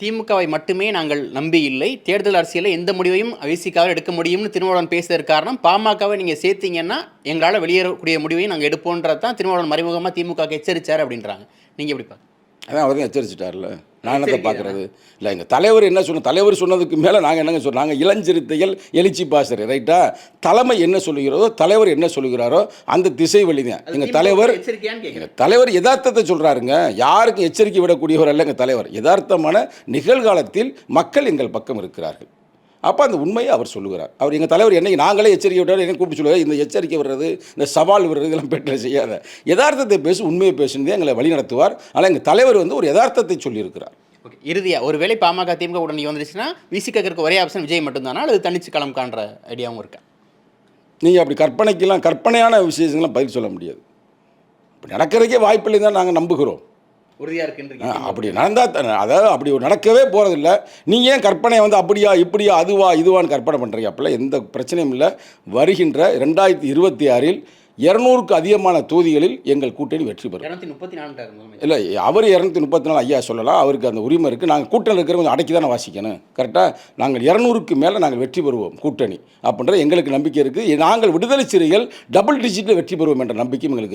திமுகவை மட்டுமே நாங்கள் நம்பி இல்லை. தேர்தல் அரசியலில் எந்த முடிவையும் விசிகாவில் எடுக்க முடியும்னு திருமாவளவன் பேசுறதுக்கு காரணம் பாமகவை நீங்கள் சேர்த்தீங்கன்னா எங்களால் வெளியேறக்கூடிய முடிவையும் நாங்கள் எடுப்போன்றது தான் திருமாவளவன் மறைமுகமாக திமுக எச்சரித்தார் அப்படின்றாங்க. நீங்கள் எப்படி பார்க்க அதான் அவர் தான் எச்சரிச்சிட்டார்ல. நான் என்னத்தை பார்க்குறது இல்லை எங்கள் தலைவர் என்ன சொன்ன தலைவர் சொன்னதுக்கு மேலே நாங்கள் என்னங்க சொல்றோம் நாங்கள் இளஞ்சிறுத்தைகள் எழுச்சி பாசர் ரைட்டா தலைமை என்ன சொல்லுகிறதோ தலைவர் என்ன சொல்லுகிறாரோ அந்த திசை வழி தான் எங்கள் தலைவர் எங்கள் தலைவர் யதார்த்தத்தை சொல்கிறாருங்க யாருக்கும் எச்சரிக்கை விடக்கூடியவர் அல்ல எங்கள் தலைவர். யதார்த்தமான நிகழ்காலத்தில் மக்கள் எங்கள் பக்கம் இருக்கிறார்கள். அப்போ அந்த உண்மையை அவர் சொல்லுகிறார். அவர் எங்கள் தலைவர் என்னைக்கு நாங்களே எச்சரிக்கை விட்டார் என்ன கூப்பிட்டு சொல்லுவார்? இந்த எச்சரிக்கை விடுறது இந்த சவால் விடுறது இதெல்லாம் பெற்ற செய்யாத. யதார்த்தத்தை பேசி உண்மையை பேசுனதே எங்களை வழி நடத்துவார். ஆனால் எங்கள் தலைவர் வந்து ஒரு யதார்த்தத்தை சொல்லியிருக்கிறார். ஓகே இறுதியா ஒருவேளை பாமக திமுக உடனே வந்துருச்சுன்னா விசிகாக்கு ஒரே ஆப்ஷன் விஜய் மட்டும்தானா? அல்லது தனிச்சு களம் காண்ற ஐடியாவும் இருக்கா? நீங்கள் அப்படி கற்பனைக்கெல்லாம் கற்பனையான விஷயங்கள்லாம் பதில் சொல்ல முடியாது. அப்படி நடக்கிறதுக்கே வாய்ப்பில்லை தான் நாங்கள் நம்புகிறோம். உறுதியாக இருக்குன்றீங்க அப்படி நடந்தால் அதாவது அப்படி நடக்கவே போகிறதில்ல நீங்கள் ஏன் கற்பனை வந்து அப்படியா இப்படியா அதுவா இதுவான்னு கற்பனை பண்ணுறீங்க அப்போல்லாம் எந்த பிரச்சனையும் இல்லை. வருகின்ற ரெண்டாயிரத்தி இருபத்தி ஆறில் இரநூறுக்கு அதிகமான தொகுதிகளில் எங்கள் கூட்டணி வெற்றி பெறும். இரநூத்தி முப்பத்தி நான்கு இல்லை அவர் இரநூத்தி முப்பத்தி நாலு ஐயா சொல்லலாம். அவருக்கு அந்த உரிமை இருக்குது நாங்கள் கூட்டணி இருக்கிற கொஞ்சம் அடக்கி தானே வாசிக்கணும். கரெக்டாக நாங்கள் இரநூறுக்கு மேலே நாங்கள் வெற்றி பெறுவோம் கூட்டணி. அப்படின்ற எங்களுக்கு நம்பிக்கை இருக்குது நாங்கள் விடுதலை சிறைகள் டபுள் டிஜிட்டில் வெற்றி பெறுவோம் என்ற நம்பிக்கையும் எங்களுக்கு இருக்குது